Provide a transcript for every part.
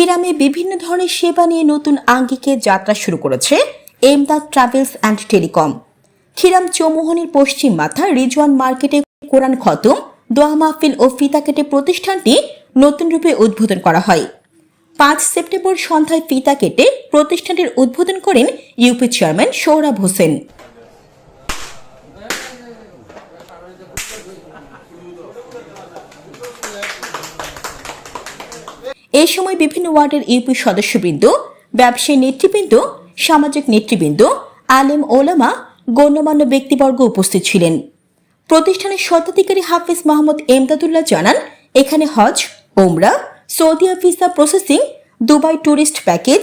খিরামে বিভিন্ন ধরনের সেবা নিয়ে নতুন আঙ্গিকে যাত্রা শুরু করেছে Emdad travels and telecom. Khiram চৌমোহনীর পশ্চিম মাথা রিজওয়ান মার্কেটে কোরআন খতম, দোয়া মাহফিল ও ফিতা কেটে প্রতিষ্ঠানটি নতুন রূপে উদ্বোধন করা হয়। পাঁচ সেপ্টেম্বর সন্ধ্যায় ফিতা কেটে প্রতিষ্ঠানটির উদ্বোধন করেন ইউপি চেয়ারম্যান সৌরভ হোসেন। এই সময় বিভিন্ন ওয়ার্ডের ইউপি সদস্যবৃন্দ, ব্যবসায়ী নেতৃবৃন্দ, সামাজিক নেতৃবৃন্দ, আলেম, ওলামা, গণ্যমান্য ব্যক্তিবর্গ উপস্থিত ছিলেন। প্রতিষ্ঠানের স্বত্বাধিকারী হাফিজ মোহাম্মদ এমদাদুল্লাহ জানান, এখানে হজ ওমরা Saudi visa processing, Dubai tourist package,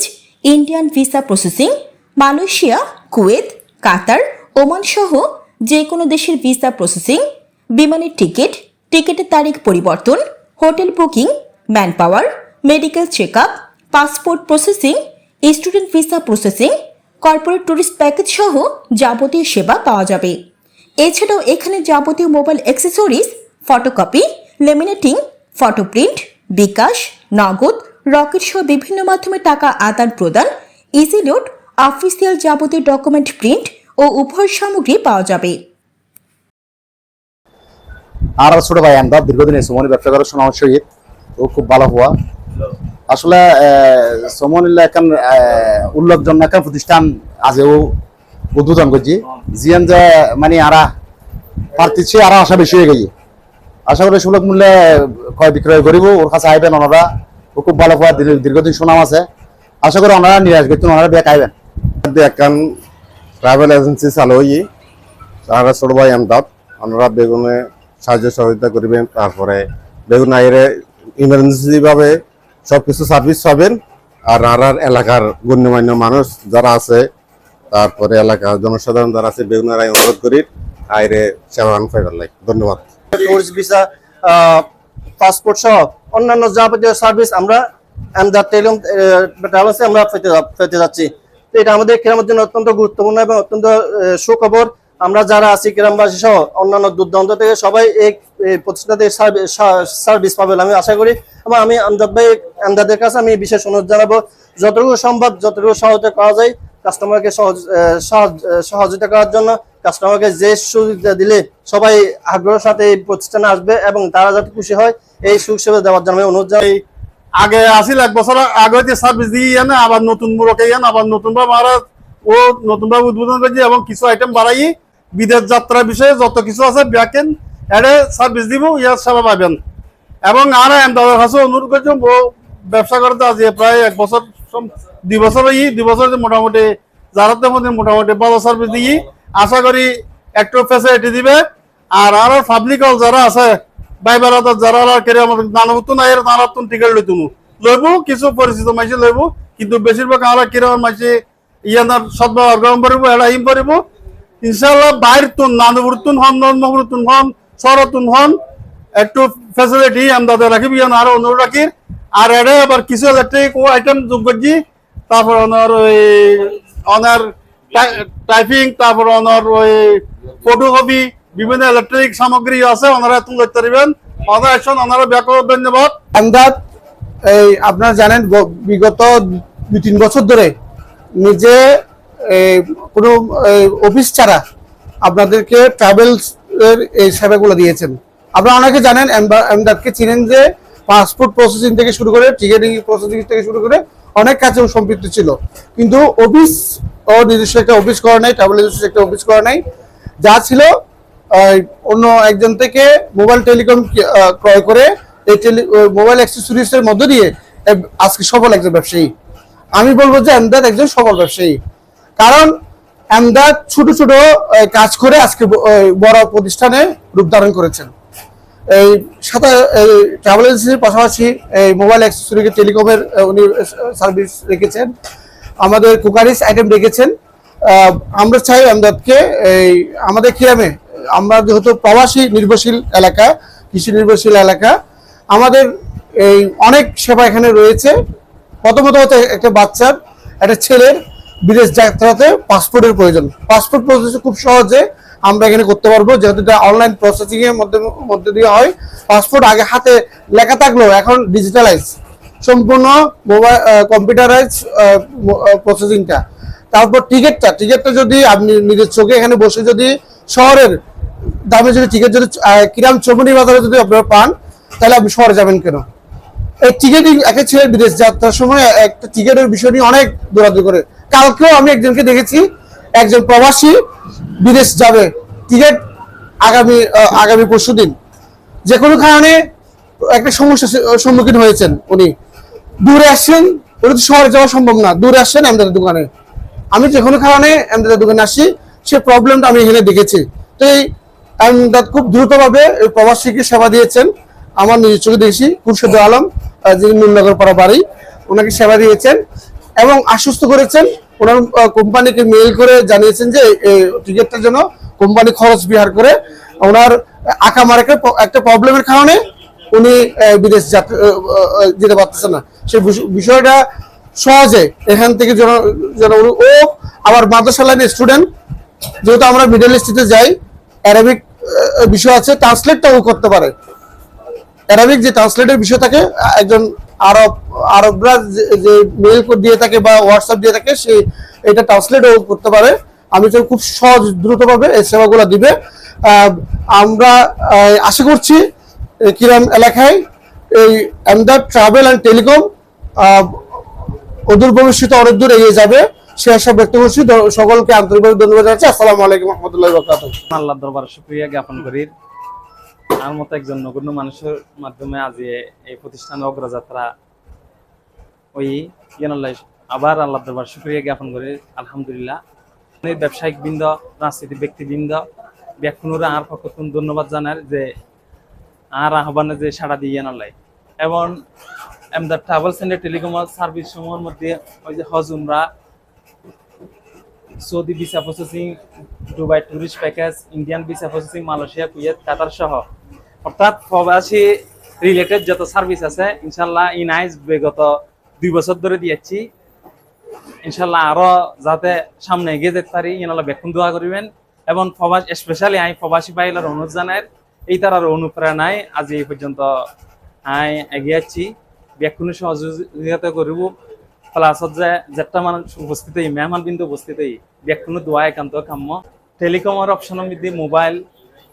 Indian visa processing, Malaysia, Kuwait, Qatar, Oman সহ যে কোনো দেশের ভিসা প্রসেসিং, বিমানের টিকিট, টিকিটের তারিখ পরিবর্তন, hotel booking man power medical check up passport processing student visa processing corporate tourist package সহ যাবতীয় সেবা পাওয়া যাবে। এছাড়াও এখানে যাবতীয় mobile accessories photocopy laminating photo print bKash, Nagad, Rocket সহ বিভিন্ন মাধ্যমে টাকা আদান প্রদান ইজি লোড অফিসিয়াল যাবতীয় ডকুমেন্ট প্রিন্ট ও উপহার সামগ্রী পাওয়া যাবে। আর ছোট ভাই আমদাদ দীর্ঘদিন সুমনি ব্যবসা করার সময় সহিত ও খুব ভালো হওয়া। আসলে সমনিল্লা এখন উল্লেখজনক একটা প্রতিষ্ঠান আজও উদ্বোধন করছি। জিয়ান যে মানে আরা পারতিছে আরও আশা বেশি হয়ে গেছে। আশা করি সুলভ মূল্যে ক্রয় বিক্রয় করিব, ওর কাছে আইবেন ওনারা। ও খুব ভালো দীর্ঘ- দীর্ঘদিন সুনাম আছে। আশা করি ওনারা নিরাশ করতেন ওনারা বেক আইবেন। একখান ট্রাভেল এজেন্সি চালু হই ছোট ভাই আমদাদ, ওনারা বেগুনে সাহায্য সহযোগিতা করবেন, তারপরে বেগুন আইরে ইমার্জেন্সি ভাবে সবকিছু সার্ভিস পাবেন। আর আর এলাকার গণ্যমান্য মানুষ যারা আছে, তারপরে এলাকার জনসাধারণ যারা আছে বেগুনের আই অনুরোধ করি, আইরে সেবা পাইবার লাগে ধন্যবাদ। টুরিস্ট ভিসা পাসপোর্ট সহ অন্যান্য যাবতীয় সার্ভিস আমরা আমদার টেলিম ট্রাভেলসে আমরা পেতে যাচ্ছি। তো এটা আমাদের কেরামের জন্য অত্যন্ত গুরুত্বপূর্ণ এবং অত্যন্ত সুখবর। আমরা যারা আছি গ্রামবাসী সহ, অন্যান্য দূর থেকে সবাই এই প্রতিষ্ঠানতে সার্ভিস পাবে আমি আশা করি। এবং আমি আমজাদ ভাই আমদাদের কাছে আমি বিশেষ অনুরোধ জানাব, যতটুকু সম্ভব, যতটুকু সহযোগিতা করা যায় কাস্টমারকে সহজ সহযোগিতা করার জন্য কাস্টমারকে যে সুবিধা দিলে সবাই আগ্রহের সাথে এই প্রতিষ্ঠানে আসবে এবং তারা যাতে খুশি হয়, এই সুযোগ সুবিধা দেওয়ার জন্য অনুরোধ জানাই। আগে আসিল এক বছর আগে হইতে সার্ভিস দিয়ে ইয়ান আবার নতুন মুরকে ইয়ান আবার নতুন ভাবে আমরা ও নতুন ভাবে উদ্বোধন করছি এবং কিছু আইটেম বাড়াই, বিদেশ যাত্রা বিষয়ে যত কিছু আছে ব্যাকেন এডে সার্ভিস দিব ইয়ার সেবা পাবেন এবং আর আহমেদাবাদের কাছে অনুরোধ করছি ও ব্যবসা করতে আজ প্রায় এক বছর দুই বছর হই, দুই বছর মোটামুটি যারাতে মধ্যে মোটামুটি ভালো সার্ভিস দিই, আশা করি একটু ফ্যাসিলিটি দিবে। আর আর পাবলিক যারা আছে, ভাই বেড়াতে যারা আর কেরে আমাদের নানবতো নাই, এর নানাত্তন টিকেট লই তুমি। লইব, কিছু পরিচিত মাইসে লইব, কিন্তু বেশিরভাগ আমরা কীরকম মাইসে ইয়ানার সদ্ব্যবহার গ্রহণ করিব এরা ইম করিব ইনশাল্লাহ বাইর তুন নানুপুর তুন হন তুন হন সরতুন হন, একটু ফ্যাসিলিটি আমাদের রাখিব ইয়ান আরও অনুরোধ রাখি। আর এড়ে আবার কিছু ইলেকট্রিক ও আইটেম যোগ করছি। তারপর ওনার ওই, ওনার টাইপিং তারপর ওনার ওই ফটোকপি বিভিন্ন ইলেকট্রিক সামগ্রী আছে, ওনারা তুলে ধরতে পারবেন। ওনারা আসছেন ওনারা ব্যাপক ধন্যবাদ। আমদাদ, এই আপনারা জানেন বিগত দুই তিন বছর ধরে নিজে কোনো অফিস ছাড়া আপনাদেরকে ট্রাভেলস এই সেবাগুলো দিয়েছেন। আপনারা অনেকে জানেন আমদাদকে চিনেন যে পাসপোর্ট প্রসেসিং থেকে শুরু করে টিকেটিং প্রসেসিং থেকে শুরু করে অনেক কাজে সম্পৃক্ত ছিল। কিন্তু অফিস, ও নিজস্ব একটা অফিস করা নাই ট্রাভেল এজেন্সি একটা অফিস করা নাই। যা ছিল অন্য একজন থেকে মোবাইল টেলিকম ক্রয় করে এই টেলি মোবাইল অ্যাক্সেসরিজ এর মধ্য দিয়ে আজকে সফল একজন ব্যবসায়ী। আমি বলব যে আমদাদ একজন সফল ব্যবসায়ী। কারণ আমদাদ ছোট ছোট কাজ করে আজকে বড় প্রতিষ্ঠানে রূপ ধারণ করেছেন। এই সাথে এই ট্রাভেল এজেন্সির পাশাপাশি এই মোবাইল অ্যাক্সেসরি টেলিকমের উনি সার্ভিস রেখেছেন। আমাদের কুকারিস আইটেম রেখেছেন। আমরা চাই আমদাদকে এই আমাদের কিরামে আমরা যেহেতু প্রবাসী নির্ভরশীল এলাকা, কৃষি নির্ভরশীল এলাকা, আমাদের এই অনেক সেবা এখানে রয়েছে। প্রথমত একটা বাচ্চার, একটা ছেলের বিদেশ যাত্রাতে পাসপোর্টের প্রয়োজন। পাসপোর্ট প্রসেস খুব সহজে আমরা এখানে করতে পারব, যেহেতু এটা অনলাইন প্রসেসিং এর মধ্যে মধ্যে দিয়ে হয়। পাসপোর্ট আগে হাতে লেখা থাকলেও এখন ডিজিটালাইজ সম্পূর্ণ মোবাইল কম্পিউটারাইজ প্রসেসিংটা তারপর টিকিটটা টিকিটটা যদি আপনি নিজের চোখে এখানে বসে যদি শহরের দামে যদি টিকিট যদি কিরাম চমনি বাজারে যদি আপনারা পান, তাহলে আপনি শহরে যাবেন কেন? এই টিকিটিং একে ছেলে বিদেশ যাত্রার সময় একটা টিকিটের বিষয় নিয়ে অনেক দৌড়াদৌড়ি করে। কালকেও আমি একজনকে দেখেছি, একজন প্রবাসী, বিদেশ যাবে, টিকিট আগামী আগামী পরশু দিন। যে কোনো কারণে একটা সমস্যার সম্মুখীন হয়েছেন উনি। দূরে আসছেন ওটা তো শহরে যাওয়া সম্ভব না, দূরে আসছেন আমাদের দোকানে। আমি যে কোনো কারণে আমাদের দোকানে আসি, সে প্রবলেমটা আমি এখানে দেখেছি। তো এই আমদাদ খুব দ্রুতভাবে এই প্রবাসীকে সেবা দিয়েছেন। আমার নিজের চোখে দেখেছি, খুরশেদ আলম যিনি নুননগর পাড়া বাড়ি, ওনাকে সেবা দিয়েছেন এবং আশ্বস্ত করেছেন ওনার কোম্পানিকে মেইল করে জানিয়েছেন যে টিকিটটার জন্য কোম্পানি খরচ বিহার করে ওনার আঁকা মারাকে একটা প্রবলেমের কারণে উনি বিদেশ যেতে পারতেছেন না। সেই বিষ- বিষয়টা সহজে এখান থেকে যেন যেন ও আবার মাদ্রাসা লাইনের স্টুডেন্ট যেহেতু আমরা মিডল ইস্টিতে যাই অ্যারাবিক বিষয় আছে ট্রান্সলেটটা ও করতে পারে। অ্যারাবিক যে ট্রান্সলেটের বিষয় থাকে, একজন আরব, আরবরা যে- মেল দিয়ে থাকে বা হোয়াটসঅ্যাপ দিয়ে থাকে, সে এটা ট্রান্সলেটও করতে পারে। আমি তো খুব সহজ, দ্রুতভাবে এই সেবাগুলো দিবে। আমরা আশা করছি কিরাম এলাকায় এই আমদার ট্রাভেল অ্যান্ড টেলিকম অদূর ভবিষ্যতে অনেক দূর এগিয়ে যাবে। সে আশা ব্যক্ত করছি। সকলকে আন্তরিকভাবে ধন্যবাদ জানাচ্ছি। আসসালামু আলাইকুম রহমতুল্লাহ আল্লাহ দরবারে শুক্রিয়া জ্ঞাপন আমার মতো একজন নগণ্য মানুষের মাধ্যমে আজ এই প্রতিষ্ঠানের অগ্রযাত্রা ওই ইয়ানাল্লাহ আবার আল্লাহ দরবার শুক্রিয়া জ্ঞাপন করি, আলহামদুলিল্লাহ। ব্যবসায়িক বৃন্দ রাজনীতিক ব্যক্তিবৃন্দ ব্যাকুনুরা আর পক্ষতুন ধন্যবাদ জানার যে আর আহ্বানে যে সাড়া দিয়ে ইয়ানাল্লাই এবং Emdad travel centre telecom service সমূহের মধ্যে ওই যে হজ উমরা Saudi visa processing Dubai tourist package Indian visa processing Malaysia, Kuwait, Qatar সহ অর্থাৎ প্রবাসী রিলেটেড যত সার্ভিস আছে ইনশাল্লাহ ইনাইজ বিগত দুই বছর ধরে দিয়েছি। ইনশাল্লাহ আরও যাতে সামনে এগিয়ে যেতে পারি ইনাল্লাহ বেকুন দোয়া করিবেন। এবং প্রবাস স্পেশালি আমি প্রবাসী পাইলার অনুরোধ জানাই, এই তার অনুপ্রেরণায় আজ এই পর্যন্ত আমি এগিয়ে যাচ্ছি বেকুনি সহযোগিতা করিব। প্লাসত যে যেটা মানুষ উপস্থিত মেহমান বিন্দু উপস্থিত বেকুনি দোয়া একান্ত কাম্য। টেলিকমের অপশনের মধ্যে mobile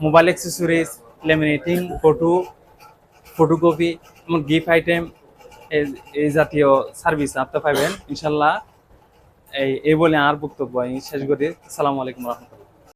mobile accessories laminating photo photocopy এবং গিফট আইটেম এই জাতীয় সার্ভিস আপনি পাবেন ইনশাল্লাহ এই এই বলে আর বক্তব্য শেষ করি। আসসালামু আলাইকুম রহমতুল্লাহ।